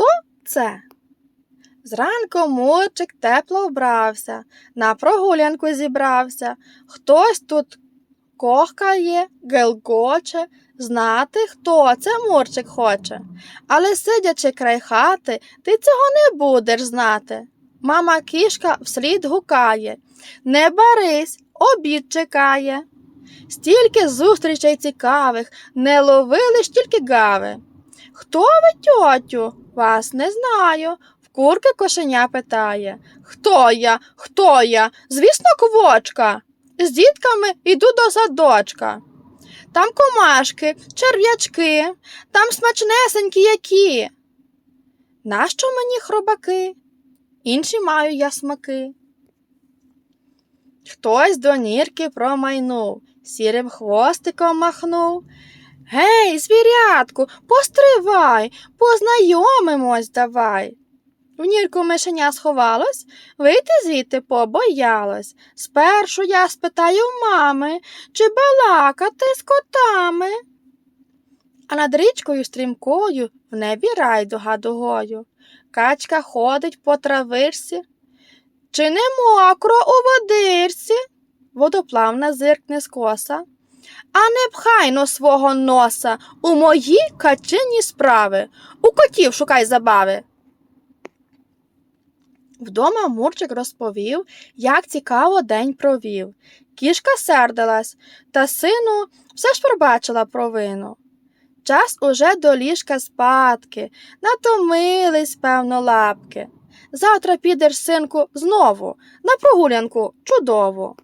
хто це? Зранку Мурчик тепло вбрався, на прогулянку зібрався. Хтось тут кохкає, гелгоче, знати, хто це Мурчик хоче. Але сидячи край хати, ти цього не будеш знати. Мама кішка вслід гукає. Не барись, обід чекає. Стільки зустрічей цікавих, не ловили ж тільки гави. Хто ви, тьотю? Вас не знаю. В курки кошеня питає. Хто я? Хто я? Звісно, квочка. З дітками йду до садочка. Там комашки, черв'ячки, там смачнесенькі які. Нащо мені хробаки? Інші маю я смаки. Хтось до нірки промайнув, сірим хвостиком махнув. Гей, звірятку, постривай, познайомимось давай. В нірку мишеня сховалось, вийти звідти побоялось. Спершу я спитаю мами, чи балакати з котами. А над річкою стрімкою в небі райдуга дугою. Качка ходить по травичці. Чи не мокро у водирці? Водоплавна зиркне скоса. А не пхайно свого носа у мої качині справи. У котів шукай забави. Вдома Мурчик розповів, як цікаво день провів. Кішка сердилась, та сину все ж пробачила провину. Час уже до ліжка спадки, натомились, певно, лапки. Завтра підеш, синку, знову на прогулянку чудову.